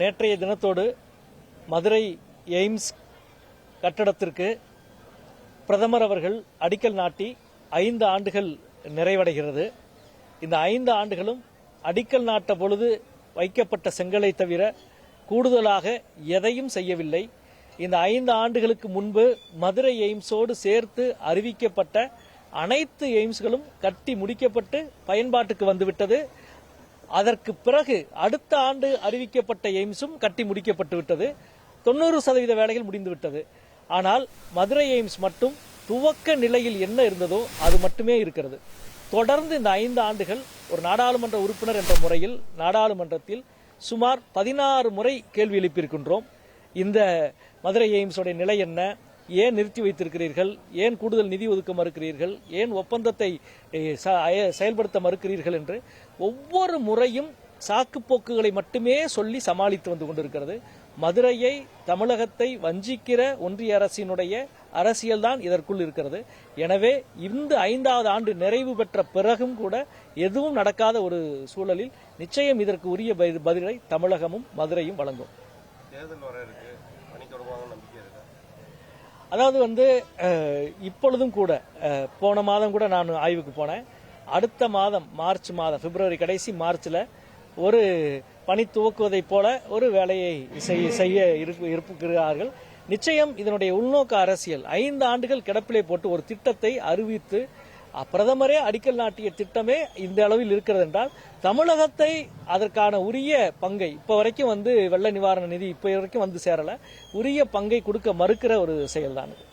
நேற்றைய தினத்தோடு மதுரை எய்ம்ஸ் கட்டடத்திற்கு பிரதமர் அவர்கள் அடிக்கல் நாட்டி ஐந்து ஆண்டுகள் நிறைவடைகிறது. இந்த ஐந்து ஆண்டுகளும் அடிக்கல் நாட்ட பொழுது வைக்கப்பட்ட செங்கலை தவிர கூடுதலாக எதையும் செய்யவில்லை. இந்த ஐந்து ஆண்டுகளுக்கு முன்பு மதுரை எய்ம்ஸோடு சேர்த்து அறிவிக்கப்பட்ட அனைத்து எய்ம்ஸ்களும் கட்டி முடிக்கப்பட்டு பயன்பாட்டுக்கு வந்துவிட்டது. அதற்கு பிறகு அடுத்த ஆண்டு அறிவிக்கப்பட்ட எய்ம்ஸும் கட்டி முடிக்கப்பட்டு விட்டது. தொண்ணூறு சதவீத வேலைகள் முடிந்துவிட்டது ஆனால் மதுரை எய்ம்ஸ் மட்டும் துவக்க நிலையில் என்ன இருந்ததோ அது மட்டுமே இருக்கிறது. தொடர்ந்து இந்த ஐந்து ஆண்டுகள் ஒரு நாடாளுமன்ற உறுப்பினர் என்ற முறையில் நாடாளுமன்றத்தில் சுமார் பதினாறு முறை கேள்வி எழுப்பியிருக்கின்றோம். இந்த மதுரை எய்ம்ஸோட நிலை என்ன? ஏன் நிறுத்தி வைத்திருக்கிறீர்கள்? ஏன் கூடுதல் நிதி ஒதுக்க மறுக்கிறீர்கள்? ஏன் ஒப்பந்தத்தை ச- அய- செயல்படுத்த மறுக்கிறீர்கள் என்று ஒவ்வொரு முறையும் சாக்குப்போக்குகளை மட்டுமே சொல்லி சமாளித்து வந்து கொண்டிருக்கிறது. மதுரையை தமிழகத்தை வஞ்சிக்கிற ஒன்றிய அரசினுடைய அரசியல்தான் இதற்குள் இருக்கிறது. எனவே இந்த ஐந்தாவது ஆண்டு நிறைவு பெற்ற பிறகும் கூட எதுவும் நடக்காத ஒரு சூழலில் நிச்சயம் இதற்கு உரிய பதிலை தமிழகமும் மதுரையும் வழங்கும். தேர்தல் வர இருக்கு பணி தொடங்குவாங்க நம்பிக்கை இருக்கா அதாவது வந்து இப்பொழுதும் கூட போன மாதம் கூட நான் ஆய்வுக்கு போனேன். அடுத்த மாதம் மார்ச் மாதம் பிப்ரவரி கடைசி மார்ச்ல ஒரு பணி துவக்குவதைப் போல ஒரு வேலையை செய்ய செய்ய இருப்பு- இருக்கிறார்கள் நிச்சயம் இதனுடைய உள்நோக்க அரசியல். ஐந்து ஆண்டுகள் கிடப்பிலே போட்டு ஒரு திட்டத்தை அறிவித்து பிரதமரே அடிக்கல் நாட்டிய திட்டமே இந்த அளவில் இருக்கிறது என்றால் தமிழகத்தை அதற்கான உரிய பங்கை இப்ப வரைக்கும் வந்து வெள்ள நிவாரண நிதி இப்ப வரைக்கும் வந்து சேரல உரிய பங்கை கொடுக்க மறுக்கிற ஒரு செயல்தான் இது.